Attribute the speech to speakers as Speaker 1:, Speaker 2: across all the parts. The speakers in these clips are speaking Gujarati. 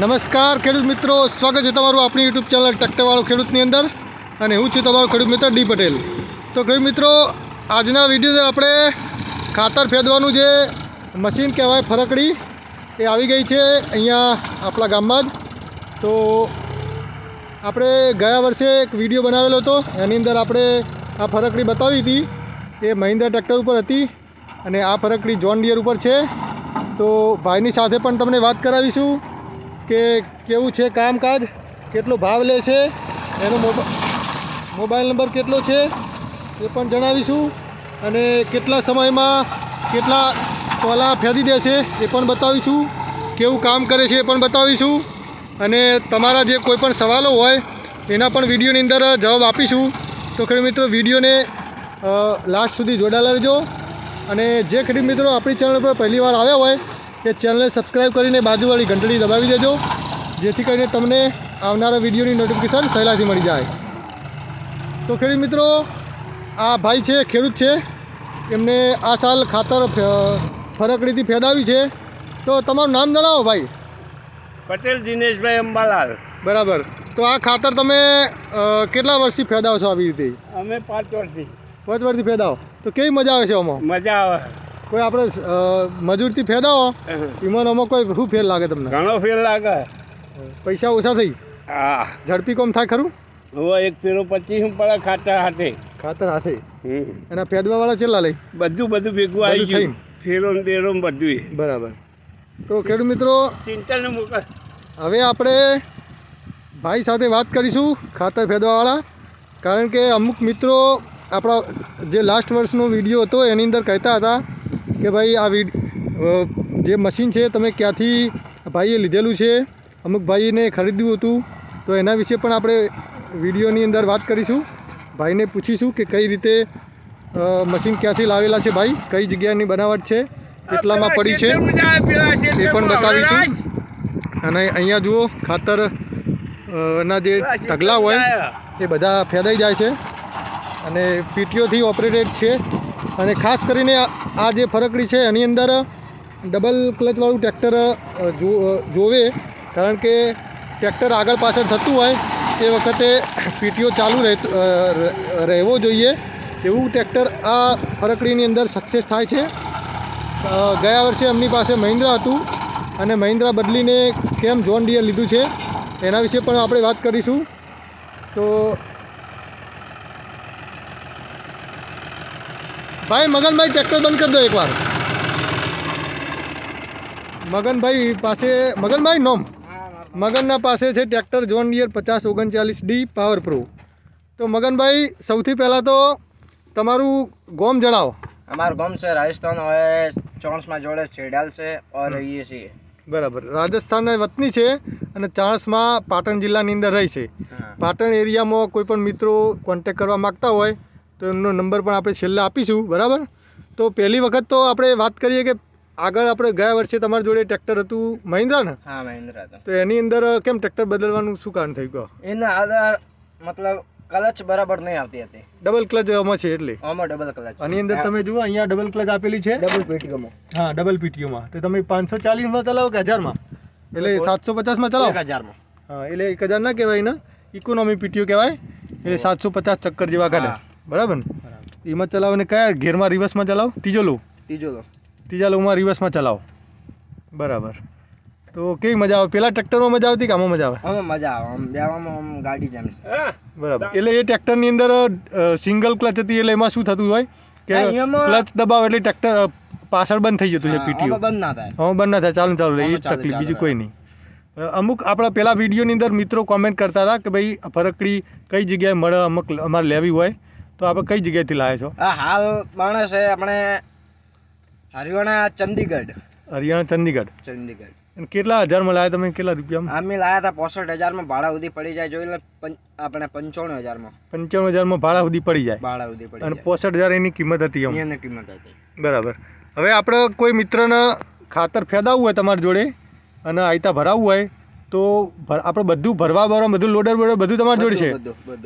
Speaker 1: નમસ્કાર ખેડૂત મિત્રો, સ્વાગત છે તમારું આપણી યુટ્યુબ ચેનલ ટ્રેક્ટરવાળો ખેડૂતની અંદર. અને હું છું તમારો ખેડૂત મિત્ર ડી પટેલ. તો ખેડૂત મિત્રો, આજના વીડિયો આપણે ખાતર ફેદવાનું જે મશીન કહેવાય ફરકડી, એ આવી ગઈ છે અહીંયા આપણા ગામમાં જ. તો આપણે ગયા વર્ષે એક વીડિયો બનાવેલો હતો, એની અંદર આપણે આ ફરકડી બતાવી હતી. એ મહિન્દ્રા ટ્રેક્ટર ઉપર હતી અને આ ફરકડી જોન ડિયર ઉપર છે. તો ભાઈની સાથે પણ તમને વાત કરાવીશું. કે કેવું છે કામકાજ? કેટલો ભાવ લે છે? એનો મોબા, મોબાઈલ નંબર કેટલો છે? એ પણ જણાવીશું. અને કેટલા સમયમાં કેટલા ટોલા ફેદી દે છે એ પણ બતાવીશું. કેવું કામ કરે છે એ પણ બતાવીશું. અને તમારા જે કોઈ પણ સવાલો હોય, એના પણ વિડીયોની અંદર જવાબ આપીશું. તો ખેડૂત મિત્રો, વિડીયોને લાસ્ટ સુધી જોડાયેલા રહેજો. અને જે ખેડૂત મિત્રો આપણી ચેનલ પર પહેલીવાર આવ્યા હોય તે ચેનલને સબસ્ક્રાઈબ કરીને બાજુવાળી ઘંટડી દબાવી દેજો જેથી કરીને તમને આવનારા વિડીયોની નોટિફિકેશન સહેલાથી મળી જાય. તો ખેડૂત મિત્રો આ ભાઈ છે ખેડૂત છે. એમને આ સાલ ખાતર ફરકડીથી ફેદાવી છે. તો તમારું નામ જણાવો ભાઈ.
Speaker 2: પટેલ દિનેશભાઈ અંબાલાલ.
Speaker 1: બરાબર. તો આ ખાતર તમે કેટલા વર્ષથી ફેદાવો છો આવી રીતે?
Speaker 2: અમે પાંચ વર્ષથી.
Speaker 1: પાંચ વર્ષથી ફેદાવો. તો કેવી મજા આવે છે આમાં?
Speaker 2: મજા આવે.
Speaker 1: કોઈ આપણે મજૂરથી ફેદાવો એમાં આમાં કોઈ શું ફેર લાગે તમને?
Speaker 2: ઘણો ફેર લાગે.
Speaker 1: પૈસા ઓછા થઈ?
Speaker 2: હા.
Speaker 1: ઝડપી કોમ થાય ખરું?
Speaker 2: હવે એક ફેરો પચીસ પડે ખાતર હાથે.
Speaker 1: ખાતર હાથે. એના ફેદવાવાળા ચેલા લઈ?
Speaker 2: બધું બધું ભેગું આવી ગયું. ફેરો ડેરો બધું
Speaker 1: બરાબર. તો ખેડૂત મિત્રો
Speaker 2: ચિંતા ને મોકલ
Speaker 1: હવે આપણે ભાઈ સાથે વાત કરીશું ખાતર ફેદવાવાળા કારણ કે અમુક મિત્રો આપણા જે લાસ્ટ વર્ષનો વીડિયો હતો એની અંદર કહેતા હતા કે ભાઈ આ વિડ જે મશીન છે તમે ક્યાંથી ભાઈએ લીધેલું છે, અમુક ભાઈને ખરીદ્યું હતું, તો એના વિશે પણ આપણે વિડીયોની અંદર વાત કરીશું. ભાઈને પૂછીશું કે કઈ રીતે મશીન ક્યાંથી લાવેલા છે ભાઈ, કઈ જગ્યાની બનાવટ છે, કેટલામાં પડી છે, એ પણ બતાવીશું. અને અહીંયા જુઓ, ખાતર ના જે ઢગલા હોય, એ બધા ફેદાઈ જાય છે. અને પીટીઓથી ઓપરેટેડ છે. અને ખાસ કરીને આ જે ફરકડી છે, એની અંદર ડબલ ક્લચવાળું ટ્રેક્ટર જોવે. કારણ કે ટ્રેક્ટર આગળ પાછળ થતું હોય, તે વખતે પીટીઓ ચાલુ રહેવો જોઈએ. એવું ટ્રેક્ટર આ ફરકડીની અંદર સક્સેસ થાય છે. ગયા વર્ષે એમની પાસે મહિન્દ્રા હતું. અને મહિન્દ્રા બદલીને કેમ જોન ડિયર લીધું છે, એના વિશે પણ આપણે વાત કરીશું. તો ભાઈ મગનભાઈ ટ્રેક્ટર બંધ કરી દો એકવાર. મગનભાઈ પાસે મગનભાઈ નોમ. મગનના પાસે છે ટ્રેક્ટર જોન ડિયર પચાસ ઓગણચાલીસ ડી પાવર પ્રો તો મગનભાઈ સૌથી પહેલાં તો તમારું ગોમ જણાવો.
Speaker 3: અમારું ગોમ છે રાજસ્થાન હવે ચોણસમાં જોડે છેડાલ છે ઓર રહીએ છીએ
Speaker 1: બરાબર. રાજસ્થાનના વતની છે અને ચાણસમાં પાટણ જિલ્લાની અંદર રહી છે. પાટણ એરિયામાં કોઈ પણ મિત્રો કોન્ટેક કરવા માગતા હોય તો એમનો નંબર પણ આપણે છેલ્લે આપીશું બરાબર? તો પહેલી વખત તો આપણે વાત કરીએ કે આગળ આપણે ગયા વર્ષે તમારી જોડે ટ્રેક્ટર હતું મહિન્દ્રા ને
Speaker 3: હા મહિન્દ્રા
Speaker 1: તો. એની અંદર કેમ ટ્રેક્ટર બદલવાનું શું કારણ થઈ ગયું
Speaker 3: એના આધાર મતલબ ક્લચ બરાબર નહીં આવતી હતી.
Speaker 1: ડબલ ક્લચ આમાં છે એટલે?
Speaker 3: આમાં ડબલ ક્લચ
Speaker 1: આની અંદર તમે જુઓ અહીંયા ડબલ ક્લચ આપેલી છે.
Speaker 3: ડબલ પીટીઓમાં
Speaker 1: હા ડબલ પીટીઓમાં તો તમે પાંચસો ચાલીસમાં ચલાવો કે હજારમાં? એટલે સાતસો પચાસમાં ચલાવો?
Speaker 3: હજારમાં.
Speaker 1: હા એટલે એક હજાર ના કહેવાય ને? ઇકોનોમી પીટીઓ કહેવાય? એટલે સાતસો પચાસ ચક્કર જેવા કાઢે બરાબર ને? એમાં ચલાવો ને કયા ગેરમાં રિવર્સમાં ચલાવો? ત્રીજો લો
Speaker 3: ત્રીજો લો
Speaker 1: ત્રીજા લોમાં રિવર્સમાં ચલાવો. બરાબર. તો કેવી મજા આવે? પેલા ટ્રેક્ટરમાં મજા આવતી કે આમાં મજા આવે?
Speaker 3: આમાં મજા આવે. આમ બેવામાં આમ ગાડી જેમ
Speaker 1: બરાબર. એટલે એ ટ્રેક્ટરની અંદર સિંગલ ક્લચ હતી એટલે એમાં શું થતું હોય? કે ક્લચ દબાવ એટલે ટ્રેક્ટર પાછળ બંધ થઈ જતું છે પીટીઓ.
Speaker 3: બંધ ના થાય.
Speaker 1: હા બંધ ના થાય. ચાલુ ચાલુ એ જ તકલીફ બીજું કોઈ નહીં. અમુક આપણા પહેલાં વિડીયોની અંદર મિત્રો કોમેન્ટ કરતા હતા કે ભાઈ ફરકડી કઈ જગ્યાએ મળે અમુક અમારે લેવી હોય? તો આપણે કઈ જગ્યાએથી લાવ્યા છો?
Speaker 3: આ હાલ માણસ છે આપણે હરિયાણા ચંદીગઢ.
Speaker 1: હરિયાણા ચંદીગઢ.
Speaker 3: ચંદીગઢ.
Speaker 1: અને કેટલા હજારમાં લાવ્યા તમે? કેટલા રૂપિયામાં?
Speaker 3: અમે લાયા હતા પોસઠ હજારમાં ભાડા સુધી પડી જાય. જોઈ લે આપણે પંચાણું હજારમાં.
Speaker 1: પંચાણું હજારમાં ભાડા સુધી પડી જાય.
Speaker 3: ભાડા સુધી પડી
Speaker 1: અને પોસઠ હજાર એની કિંમત હતી
Speaker 3: એની કિંમત હતી.
Speaker 1: બરાબર. હવે આપણે કોઈ મિત્રને ખાતર ફેદાવવું હોય તમારી જોડે અને આયતા ભરાવવું હોય તો આપણે બધું ભરવા ભરવા બધું લોડર બોડર બધું તમારી જોડે છે?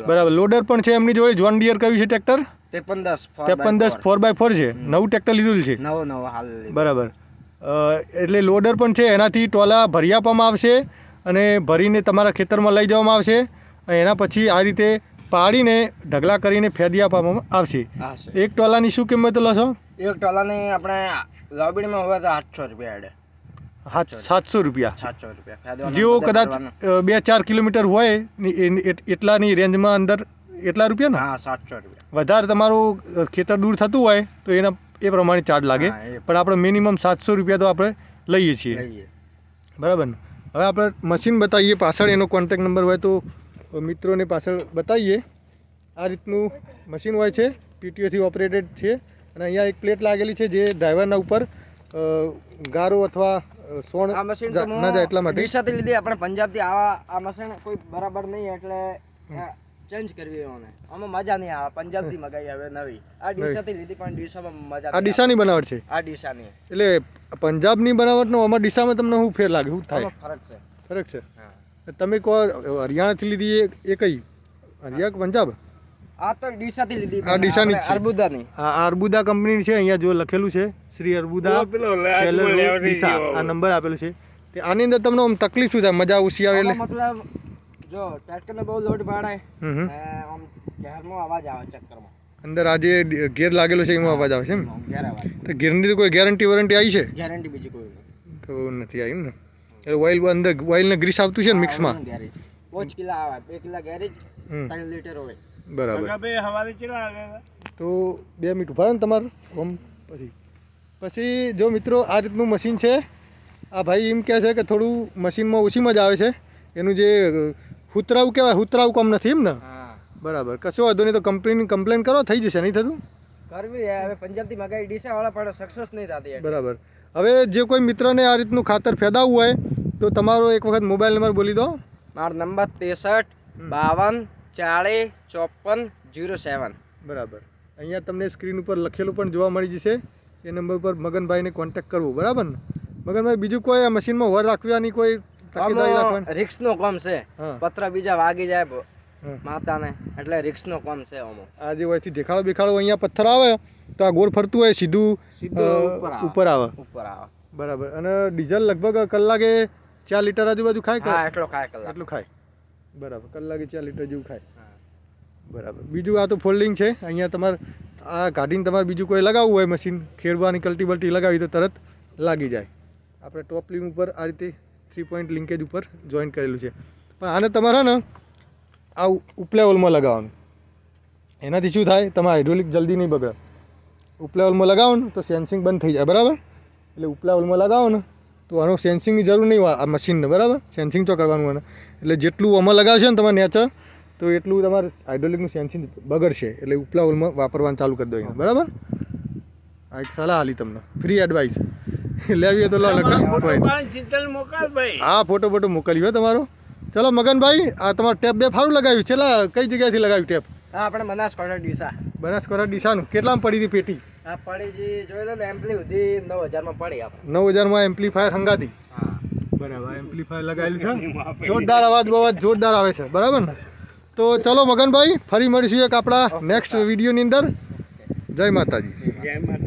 Speaker 1: બરાબર. લોડર પણ છે એમની જોડે? જોન ડિયર કયું છે ટ્રેક્ટર
Speaker 3: ત્રેપન દસ
Speaker 1: ત્રેપન દસ ફોર બાય ફોર છે? નવું ટ્રેક્ટર લીધું છે?
Speaker 3: નવો નવો હાલ
Speaker 1: બરાબર. એટલે લોડર પણ છે એનાથી ટોલા ભરી આપવામાં આવશે અને ભરીને તમારા ખેતરમાં લઈ જવામાં આવશે અને એના પછી આ રીતે પાડીને ઢગલા કરીને ફેદી આપવામાં આવશે. એક ટોલાની શું કિંમત લો છો?
Speaker 3: એક ટોલાની આપણે લોબીડીમાં હોય તો આઠસો રૂપિયા એડે
Speaker 1: સાતસો રૂપિયા.
Speaker 3: સાતસો રૂપિયા ફાયદો
Speaker 1: જેવો કદાચ બે ચાર કિલોમીટર હોય એટલાની રેન્જમાં અંદર એટલા રૂપિયા ને?
Speaker 3: હા સાતસો રૂપિયા
Speaker 1: વધારે તમારું ખેતર દૂર થતું હોય તો એના એ પ્રમાણે ચાર્જ લાગે. પણ આપણે મિનિમમ સાતસો રૂપિયા તો આપણે લઈએ છીએ. બરાબર ને? હવે આપણે મશીન બતાવીએ. પાછળ એનો કોન્ટેક નંબર હોય તો મિત્રોને પાછળ બતાવીએ. આ રીતનું મશીન હોય છે પીટીઓથી ઓપરેટેડ છે. અને અહીંયા એક પ્લેટ લાગેલી છે જે ડ્રાઈવરના ઉપર ગારો અથવા સોણ
Speaker 3: આ મશીન તો
Speaker 1: ના જાય એટલા માટે?
Speaker 3: ડીસાથી લીધી આપણે પંજાબથી આવા આ મશીન કોઈ બરાબર નહીં એટલે ચેન્જ કરવી ઓને આમાં મજા નહીં આવે પંજાબથી મગાવી આવે નવી. આ ડીસાથી લીધી પણ ડીસામાં મજા
Speaker 1: આ ડીસાની બનાવટ છે?
Speaker 3: આ ડીસાની.
Speaker 1: એટલે પંજાબની બનાવટનો આમાં ડીસામાં તમને શું ફેર લાગે શું થાય.
Speaker 3: ફરક છે.
Speaker 1: ફરક છે?
Speaker 3: હા.
Speaker 1: તમે કહો હરિયાણાથી લીધી એ કઈ? હરિયાણા પંજાબ?
Speaker 3: આ તો ડીસાથી લીધી
Speaker 1: આ ડીસાની છે.
Speaker 3: અર્બુદાની.
Speaker 1: આ અર્બુદા કંપની છે અહીંયા જો લખેલું છે શ્રી અર્બુદા ડીસા. આ નંબર આપેલો છે. તે આની અંદર તમને આમ તકલીફ શું થાય? મજા ઓછી આવે એટલે?
Speaker 3: મતલબ જો ટ્રેક્ટરને બહુ લોડ આમ ઘેરનો અવાજ આવે ચક્કરમાં.
Speaker 1: અંદર આજે ગેર લાગેલો છે એમાં અવાજ આવે છે એમ?
Speaker 3: અવાજ.
Speaker 1: તો ગેરની તો કોઈ ગેરંટી વોરંટી આવી છે?
Speaker 3: ગેરંટી બીજી કોઈ
Speaker 1: તો નથી આવી ને? એટલે ઓઇલ અંદર ઓઇલ ને ગ્રીસ આવતું છે ને મિક્સમાં?
Speaker 3: પાંચ કિલા આવે બે કિલા ગેરેજ ત્રણ લીટર હોય.
Speaker 1: બરાબર.
Speaker 2: હવારે?
Speaker 1: તો બે મિનિટ ઊભા ને તમારું ઓમ પછી. પછી જો મિત્રો આ રીતનું મશીન છે. આ ભાઈ એમ કહે છે કે થોડું મશીનમાં ઓછી મજા આવે છે. એનું જે હુતરાવું કહેવાય હુતરાવું કામ નથી એમ ને? બરાબર. કશો વાંધો નહીં તો કંપની કમ્પ્લેન કરો થઈ જશે નહીં થતું?
Speaker 3: કરવી હવે પંજાબથી મગાવી ડીસાવાળા પણ સક્સેસ નહીં થતી
Speaker 1: બરાબર. હવે જે કોઈ મિત્રને આ રીતનું ખાતર ફેદાવવું હોય તો તમારો એક વખત મોબાઈલ નંબર બોલી દો.
Speaker 3: મારો નંબર ત્રેસઠ બાવન ચાળીસ ચોપન જીરો સેવન.
Speaker 1: બરાબર. અહીંયા તમને સ્ક્રીન ઉપર લખેલું પણ જોવા મળી જશે. એ નંબર પર મગનભાઈને કોન્ટેક્ટ કરવો. બરાબર ને? મગનભાઈ બીજું કોઈ આ મશીનમાં વર રાખવાની કોઈ
Speaker 3: રિક્સનો કોમ છે. પત્ર બીજા વાગી જાય માતાને. એટલે રિક્સનો કામ છે આમાં.
Speaker 1: આ જે હોયથી દેખાડો બેખાડો અહીંયા પથ્થર આવે તો આ ગોળ ફરતું હોય સીધું
Speaker 3: સીધું ઉપર આવે.
Speaker 1: ઉપર આવે. બરાબર. અને ડીઝલ લગભગ કલાકે ચાર લીટર આજુબાજુ ખાય
Speaker 3: એટલો ખાય કલાક.
Speaker 1: એટલું ખાય. બરાબર કલાકે ચાર લીટર જેવું ખાય.
Speaker 3: હા.
Speaker 1: બરાબર. બીજું આ તો ફોલ્ડિંગ છે અહીંયા તમારે આ કાઢીને તમારે બીજું કોઈ લગાવવું હોય મશીન ખેડવાની કલ્ટી બલ્ટી લગાવી તો તરત લાગી જાય. આપણે ટોપ લિંક ઉપર આ રીતે થ્રી પોઈન્ટ લિંકેજ ઉપર જોઈન કરેલું છે. પણ આને તમારે ને આ ઉપલા ઓલમાં લગાવવાનું. એનાથી શું થાય તમારે હાઇડ્રોલિક જલ્દી નહીં બગડે. ઉપલા ઓલમાં લગાવો ને તો સેન્સિંગ બંધ થઈ જાય બરાબર? એટલે ઉપલા ઓલમાં લગાવો ને તો આનો સેન્સિંગની જરૂર નહીં હોય આ મશીનને બરાબર? સેન્સિંગ તો કરવાનું હોય એટલે જેટલું આમાં લગાવશે ને તમારે નેચર તો એટલું તમારે હાઇડ્રોલિકનું સેન્સિંગ બગડશે. એટલે ઉપલા ઓલમાં વાપરવાનું ચાલુ કરી દો એને બરાબર? આ એક સલાહ આલી તમને. ફ્રી એડવાઇસ લેવી તો લો લગા
Speaker 2: ફોટો
Speaker 1: કોઈ
Speaker 2: પાડીને શીતલ મોકલ ભાઈ.
Speaker 1: હા ફોટો ફોટો મોકલ્યો હો તમારો. ચલો મગનભાઈ આ તમારું ટેપ બે ફારું લગાવ્યું? છેલ્લા કઈ જગ્યાએથી લગાવ્યું ટેપ?
Speaker 3: હા આપણે બનાસકાંઠા ડીસા.
Speaker 1: બનાસકાંઠા ડીસાનું. કેટલામાં પડી હતી પેટી?
Speaker 3: આ પડી જી જોઈ લો ને એમ્પલી સુધી નવ હજારમાં પડી આપણે.
Speaker 1: નવ હજારમાં એમ્પ્લીફાયર હંગાતી.
Speaker 3: હા.
Speaker 1: બરાબર એમ્પ્લીફાયર લગાવેલું છે જોરદાર અવાજ બવાજ જોરદાર આવે છે બરાબર ને? તો ચલો મગનભાઈ ફરી મળીશું એક આપણા નેક્સ્ટ વિડીયોની અંદર. જય માતાજી.